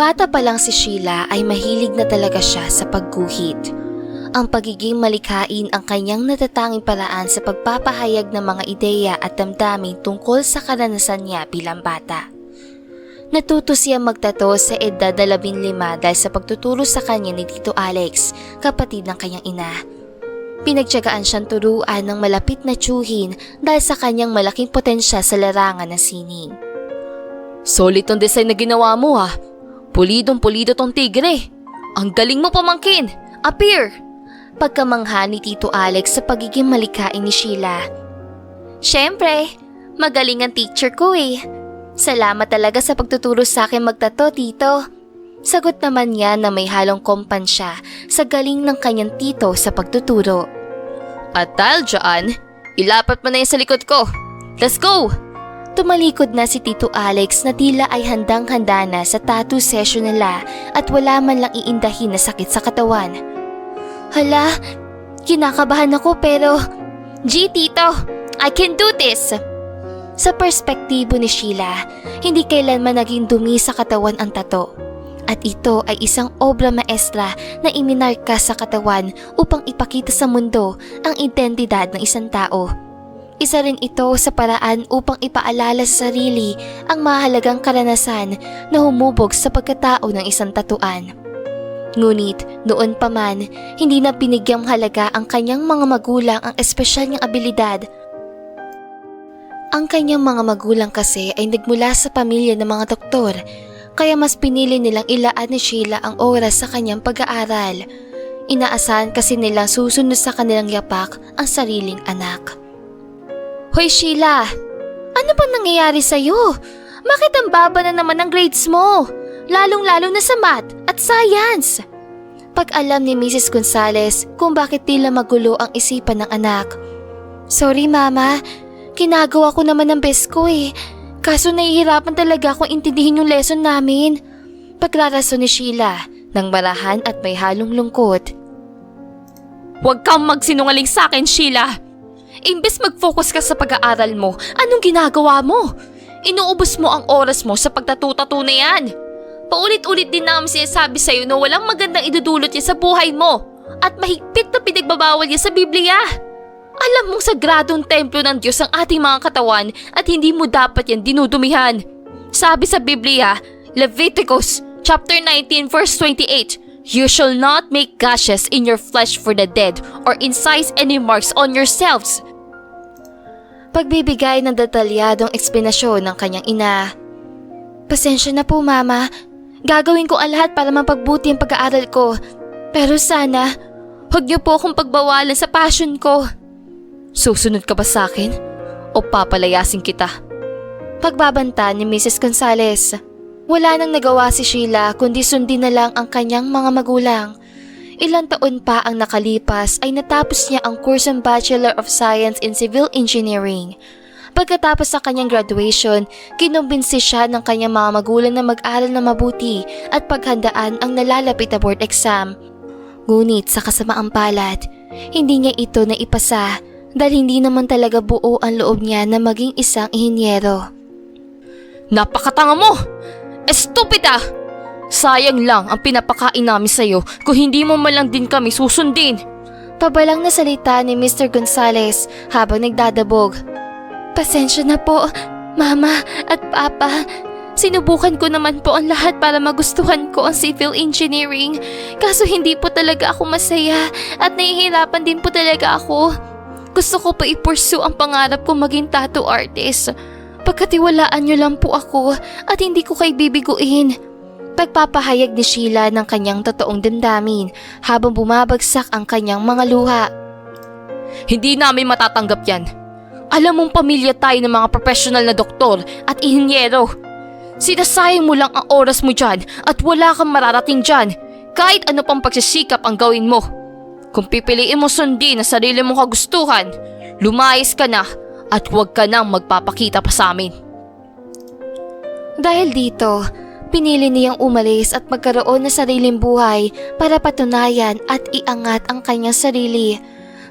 Bata pa lang si Sheila ay mahilig na talaga siya sa pagguhit. Ang pagiging malikhain ang kanyang natatanging paraan sa pagpapahayag ng mga ideya at damdamin tungkol sa karanasan niya bilang bata. Natuto siya magtato sa edad na labing lima dahil sa pagtuturo sa kanya ni Tito Alex, kapatid ng kanyang ina. Pinagtyagaan siyang turuan ng malapit na tsuhin dahil sa kanyang malaking potensya sa larangan ng sining. Solid tong design na ginawa mo ha. Pulidong pulido tong tigre. Ang galing mo pamangkin. Appear! Pagkamangha ni Tito Alex sa pagiging malikain ni Sheila. Siyempre, magaling ang teacher ko eh. Salamat talaga sa pagtuturo sa akin magtato, Tito. Sagot naman niya na may halong kompansya sa galing ng kanyang tito sa pagtuturo. At dahil dyan, ilapat mo na yan sa likod ko. Let's go! Tumalikod na si Tito Alex na tila ay handang-handa na sa tattoo session nila at wala man lang iindahin na sakit sa katawan. Hala, kinakabahan ako pero... G, Tito, I can do this! Sa perspektibo ni Sheila, hindi kailanman naging dumi sa katawan ang tato. At ito ay isang obra maestra na iminarka sa katawan upang ipakita sa mundo ang identidad ng isang tao. Isa rin ito sa paraan upang ipaalala sa sarili ang mahalagang karanasan na humubog sa pagkatao ng isang tatuan. Ngunit noon pa man, hindi na binigyang halaga ang kanyang mga magulang ang espesyal niyang abilidad. Ang kanyang mga magulang kasi ay nagmula sa pamilya ng mga doktor, kaya mas pinili nilang ilaan ni Sheila ang oras sa kanyang pag-aaral. Inaasahan kasi nilang susunod sa kanilang yapak ang sariling anak. Hoy Sheila, ano bang nangyayari sa'yo? Bakit ang baba na naman ang grades mo? Lalong-lalo na sa math at science. Pag-alam ni Mrs. Gonzales kung bakit tila magulo ang isipan ng anak. Sorry mama, ginagawa ko naman ang best ko eh. Kaso nahihirapan talaga akong intindihin yung lesson namin. Paglarason ni Sheila ng marahan at may halong lungkot. Huwag kang magsinungaling sa akin, Sheila. Imbes mag-focus ka sa pag-aaral mo, anong ginagawa mo? Inuubos mo ang oras mo sa pagtatutato na yan. Paulit-ulit din namin sinasabi sa'yo na walang magandang idudulot yan sa buhay mo at mahigpit na pinagbabawal yan sa Biblia. Alam mong sagradong templo ng Diyos ang ating mga katawan at hindi mo dapat yan dinudumihan. Sabi sa Biblia, Leviticus chapter 19 verse 28, You shall not make gashes in your flesh for the dead or incise any marks on yourselves. Pagbibigay ng detalyadong eksplanasyon ng kanyang ina. Pasensya na po mama, gagawin ko ang lahat para mapagbuti ang pag-aaral ko. Pero sana, huwag niyo po akong pagbawalan sa passion ko. Susunod ka ba sa akin? O papalayasin kita? Pagbabanta ni Mrs. Gonzales. Wala nang nagawa si Sheila kundi sundin na lang ang kanyang mga magulang. Ilang taon pa ang nakalipas ay natapos niya ang kursong Bachelor of Science in Civil Engineering. Pagkatapos sa kanyang graduation, kinumbinsi siya ng kanyang mga magulang na mag-aral na mabuti at paghandaan ang nalalapit na board exam. Ngunit sa kasamaang palad, hindi niya ito naipasa dahil hindi naman talaga buo ang loob niya na maging isang ihinyero. Napakatanga mo! Estupida! Sayang lang ang pinapakain namin sa'yo kung hindi mo man lang din kami susundin. Pabalang na salita ni Mr. Gonzales habang nagdadabog. Pasensya na po, Mama at Papa. Sinubukan ko naman po ang lahat para magustuhan ko ang civil engineering. Kaso hindi po talaga ako masaya at nahihirapan din po talaga ako. Gusto ko pa i-pursue ang pangarap ko maging tattoo artist. Pagkatiwalaan niyo lang po ako at hindi ko kay bibiguin. Pagpapahayag ni Sheila ng kanyang totoong damdamin habang bumabagsak ang kanyang mga luha. Hindi namin matatanggap yan. Alam mong pamilya tayo ng mga professional na doktor at ihinyero. Sinasayang mo lang ang oras mo dyan at wala kang mararating dyan. Kahit ano pang pagsisikap ang gawin mo. Kung pipiliin mo sundin ang sarili mong kagustuhan, lumayas ka na at huwag ka nang magpapakita pa sa amin. Dahil dito, pinili niyang umalis at magkaroon ng sariling buhay para patunayan at iangat ang kanyang sarili.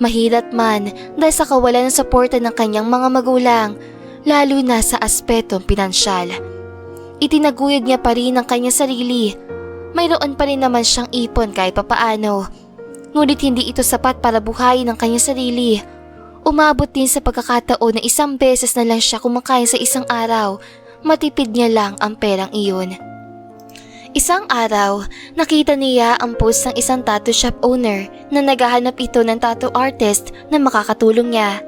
Mahirap man dahil sa kawalan ng suporta ng kanyang mga magulang, lalo na sa aspetong pinansyal. itinaguyod niya pa rin ang kanyang sarili. Mayroon pa rin naman siyang ipon kahit papaano. Ngunit hindi ito sapat para buhayin ang kanyang sarili. Umabot din sa pagkakataon na isang beses na lang siya kumakain sa isang araw. Matipid niya lang ang perang iyon. Isang araw, nakita niya ang post ng isang tattoo shop owner na naghahanap ito ng tattoo artist na makakatulong niya.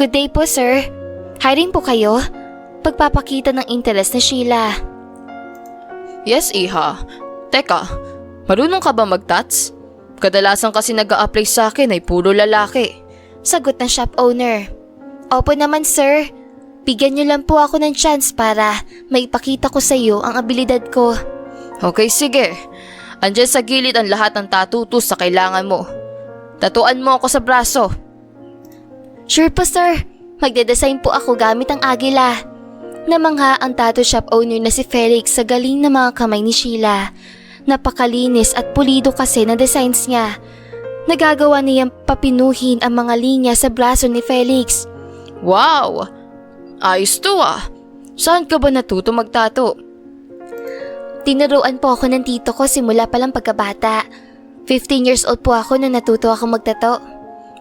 Good day po sir. Hiring po kayo? Pagpapakita ng interes na Sheila. Yes, Iha. Teka, marunong ka ba mag-tats? Kadalasan kasi nag apply sa akin ay puro lalaki. Sagot ng shop owner. Opo naman sir. Bigyan niyo lang po ako ng chance para maipakita ko sa iyo ang abilidad ko. Okay, sige. Andyan sa gilid ang lahat ng tatutos sa kailangan mo. Tatuan mo ako sa braso. Sure po sir. Magde-design po ako gamit ang agila. Namangha ang tattoo shop owner na si Felix sa galing ng mga kamay ni Sheila. Napakalinis at pulido kasi na designs niya. Nagagawa niyang papinuhin ang mga linya sa braso ni Felix. Wow! Ayos to ah. Saan ka ba natuto magtato? Tinuruan po ako ng tito ko simula pa lang pagkabata. 15 years old po ako nung natuto ako magtato.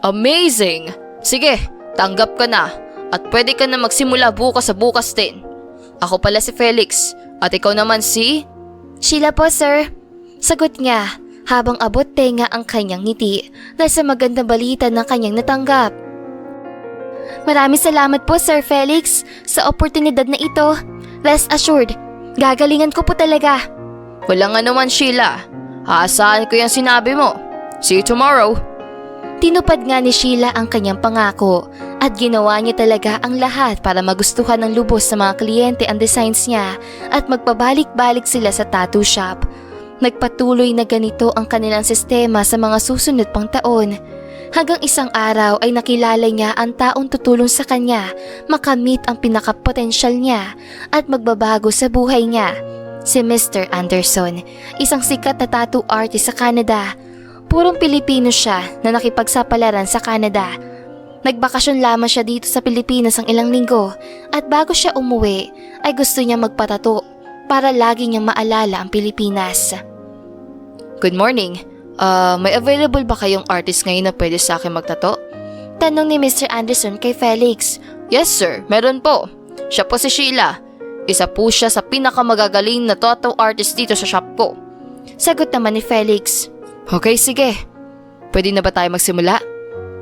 Amazing! Sige, tanggap ka na. At pwede ka na magsimula bukas sa bukas din. Ako pala si Felix. At ikaw naman si... Sheila po sir. Sagot niya habang abot tenga ang kanyang ngiti dahil sa magandang balita na kanyang natanggap. Maraming salamat po Sir Felix sa oportunidad na ito. Rest assured, gagalingan ko po talaga. Walang anuman Sheila. Aasahan ko yung sinabi mo. See you tomorrow. Tinupad nga ni Sheila ang kanyang pangako at ginawa niya talaga ang lahat para magustuhan ng lubos sa mga kliyente ang designs niya at magpabalik-balik sila sa tattoo shop. Nagpatuloy na ganito ang kanilang sistema sa mga susunod pang taon. Hanggang isang araw ay nakilala niya ang taong tutulong sa kanya makamit ang pinakapotensyal niya at magbabago sa buhay niya. Si Mr. Anderson, isang sikat na tattoo artist sa Canada. Purong Pilipino siya na nakipagsapalaran sa Canada. Nagbakasyon lamang siya dito sa Pilipinas ang ilang linggo at bago siya umuwi ay gusto niya magpatato para lagi niyang maalala ang Pilipinas. Good morning. Ah, may available ba kayong artist ngayon na pwede sa akin magtato? Tanong ni Mr. Anderson kay Felix. Yes sir, meron po. Siya po si Sheila. Isa po siya sa pinakamagagaling na tattoo artist dito sa shop ko. Sagot naman ni Felix. Okay, sige. Pwede na ba tayo magsimula?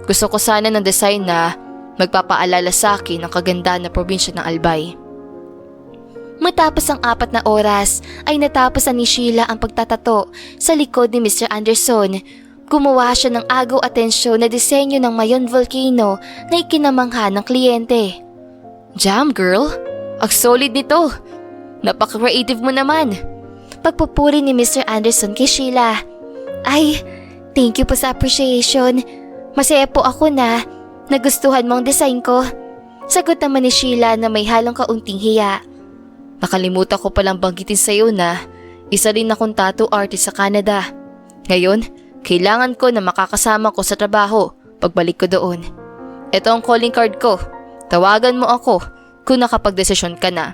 Gusto ko sana ng design na magpapaalala sa akin ng kaganda na probinsya ng Albay. Matapos ang apat na oras ay natapos na ni Sheila ang pagtatato sa likod ni Mr. Anderson. Gumawa siya ng agaw atensyon na disenyo ng Mayon Volcano na ikinamangha ng kliyente. Jam girl, ang solid nito. Napaka-creative mo naman. Pagpupuri ni Mr. Anderson kay Sheila. Ay, thank you po sa appreciation. Masaya po ako na nagustuhan mo ang design ko. Sagot naman ni Sheila na may halong kaunting hiya. Nakalimutan ko palang banggitin sa iyo na isa rin akong tattoo artist sa Canada. Ngayon, kailangan ko na makakasama ko sa trabaho pagbalik ko doon. Ito ang calling card ko. Tawagan mo ako kung nakapagdesisyon ka na.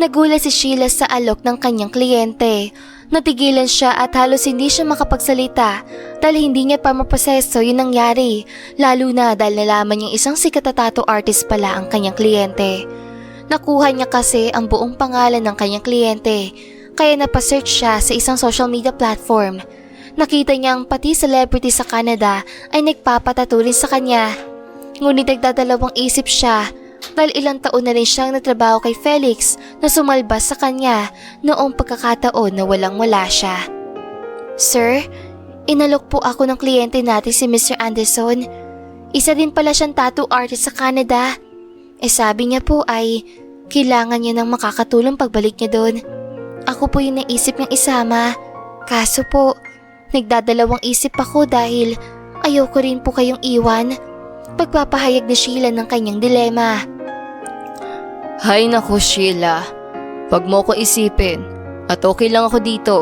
Nagulat si Sheila sa alok ng kanyang kliyente. Natigilan siya at halos hindi siya makapagsalita dahil hindi niya pa maproseso yung nangyari. Lalo na dahil nalaman niyang isang sikat na tattoo artist pala ang kanyang kliyente. Nakuha niya kasi ang buong pangalan ng kanyang kliyente kaya napasearch siya sa isang social media platform. Nakita niyang pati celebrity sa Canada ay nagpapatato rin sa kanya. Ngunit nagdadalawang isip siya dahil ilang taon na rin siyang natrabaho kay Felix na sumalbas sa kanya noong pagkakataon na walang wala siya. Sir, inalok po ako ng kliyente natin si Mr. Anderson. Isa din pala siyang tattoo artist sa Canada. Eh sabi niya po ay kailangan niya ng makakatulong pagbalik niya doon. Ako po yung naisip niyang isama. Kaso po, nagdadalawang isip ako dahil ayoko rin po kayong iwan. Pagpapahayag ni Sheila ng kanyang dilema. Hay nako Sheila, wag mo ko isipin at okay lang ako dito.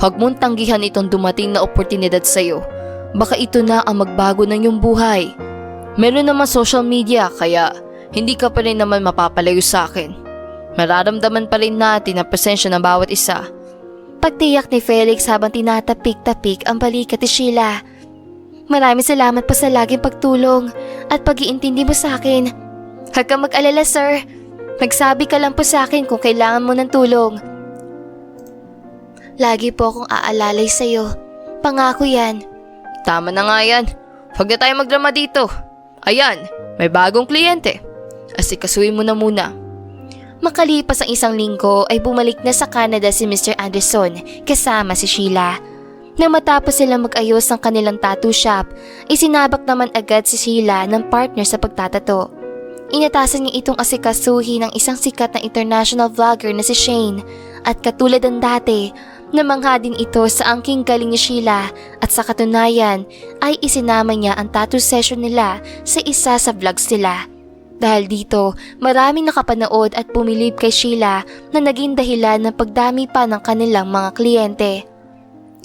Huwag mong tanggihan itong dumating na oportunidad sa'yo. Baka ito na ang magbago ng iyong buhay. Meron naman social media kaya hindi ka pa rin naman mapapalayo sa akin. Mararamdaman pa rin natin ang presensya ng bawat isa. Pagtiyak ni Felix habang tinatapik-tapik ang balikat ni Sheila. Maraming salamat po sa laging pagtulong at pag-iintindi mo sa akin. Huwag kang mag-alala, sir. Magsabi ka lang po sa akin kung kailangan mo ng tulong. Lagi po akong aalalay sa'yo. Pangako yan. Tama na nga yan. Huwag na tayo magdrama dito. Ayan, may bagong kliyente. Asikasuhin mo na muna. Makalipas ang isang linggo ay bumalik na sa Canada si Mr. Anderson kasama si Sheila. Nang matapos silang mag-ayos ng kanilang tattoo shop, isinabak naman agad si Sheila ng partner sa pagtatato. Inatasan niya itong asikasuhin ng isang sikat na international vlogger na si Shane at katulad ng dati, namangha din ito sa angking galing ni Sheila at sa katunayan ay isinama niya ang tattoo session nila sa isa sa vlogs nila. Dahil dito, maraming nakapanood at pumilip kay Sheila na naging dahilan ng pagdami pa ng kanilang mga kliyente.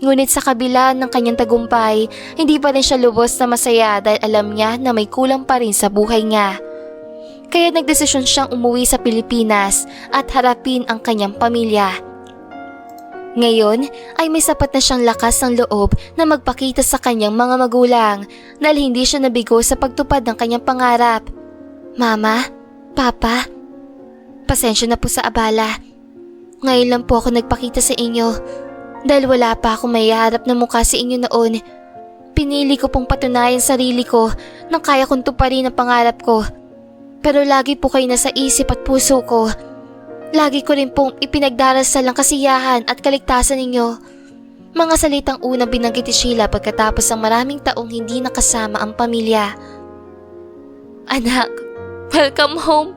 Ngunit sa kabila ng kanyang tagumpay, hindi pa rin siya lubos na masaya dahil alam niya na may kulang pa rin sa buhay niya. Kaya nagdesisyon siyang umuwi sa Pilipinas at harapin ang kanyang pamilya. Ngayon ay may sapat na siyang lakas ng loob na magpakita sa kanyang mga magulang dahil hindi siya nabigo sa pagtupad ng kanyang pangarap. Mama, Papa, pasensya na po sa abala. Ngayon lang po ako nagpakita sa inyo dahil wala pa akong may harap na mukha sa inyo noon. Pinili ko pong patunayan sarili ko nang kaya kong tuparin ang pangarap ko. Pero lagi po kayo nasa isip at puso ko. Lagi ko rin pong ipinagdarasal ang kasiyahan at kaligtasan ninyo. Mga salitang unang binanggit ni Sheila pagkatapos ng maraming taong hindi nakasama ang pamilya. Anak, welcome home.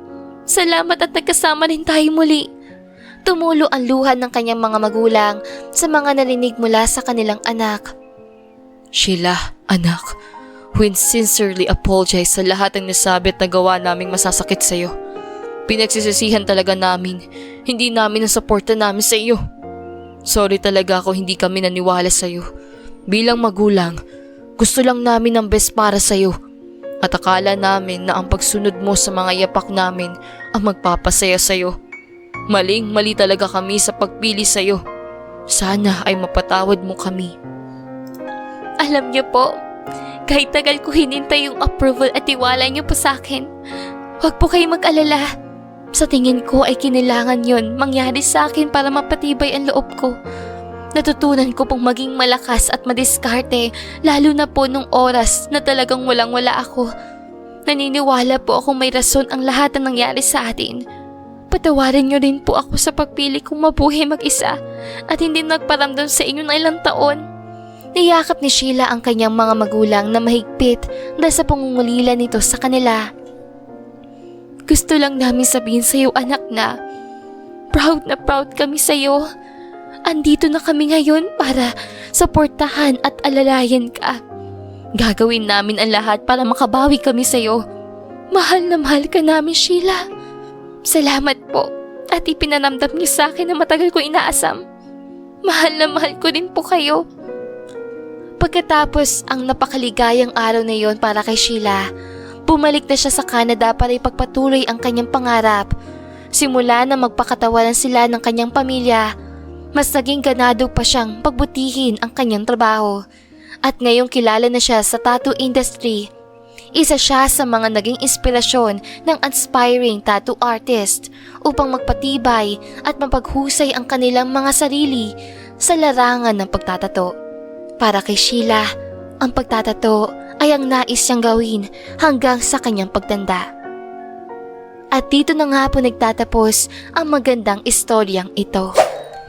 Salamat at nagkasama rin tayo muli. Tumulo ang luha ng kanyang mga magulang sa mga narinig mula sa kanilang anak. Sheila, anak, we sincerely apologize sa lahat ng nasabi at nagawa naming masasakit sa iyo. Pinagsisisihan talaga namin, hindi namin nasuporta namin sa iyo. Sorry talaga ako hindi kami naniwala sa iyo. Bilang magulang, gusto lang namin ang best para sa iyo. At akala namin na ang pagsunod mo sa mga yapak namin ang magpapasaya sa iyo. Maling mali talaga kami sa pagpili sa iyo. Sana ay mapatawad mo kami. Alam niyo po, kahit tagal ko hinintay yung approval at tiwala niyo po sa akin, huwag po kayong mag-alala. Sa tingin ko ay kinilangan yon mangyari sa akin para mapatibay ang loob ko. Natutunan ko pong maging malakas at madiskarte lalo na po nung oras na talagang walang-wala ako. Naniniwala po akong may rason ang lahat ng nangyari sa atin. Patawarin niyo rin po ako sa pagpili kong mabuhay mag-isa at hindi nagparamdam sa inyo ng ilang taon. Niyakap ni Sheila ang kanyang mga magulang na mahigpit dahil sa pangungulila nito sa kanila. Gusto lang namin sabihin sa iyo anak na proud na proud kami sa iyo. Andito na kami ngayon para suportahan at alalayan ka. Gagawin namin ang lahat para makabawi kami sa iyo. Mahal na mahal ka namin, Sheila. Salamat po at ipinanamdam niyo sa akin na matagal ko inaasam. Mahal na mahal ko din po kayo. Pagkatapos ang napakaligayang araw na yon para kay Sheila, bumalik na siya sa Canada para ipagpatuloy ang kanyang pangarap. Simula na magpakatawanan sila ng kanyang pamilya, mas naging ganado pa siyang pagbutihin ang kanyang trabaho. At ngayong kilala na siya sa tattoo industry, isa siya sa mga naging inspirasyon ng aspiring tattoo artist upang magpatibay at mapaghusay ang kanilang mga sarili sa larangan ng pagtatato. Para kay Sheila, ang pagtatato ay ang nais siyang gawin hanggang sa kanyang pagtanda. At dito na nga po nagtatapos ang magandang istoryang ito.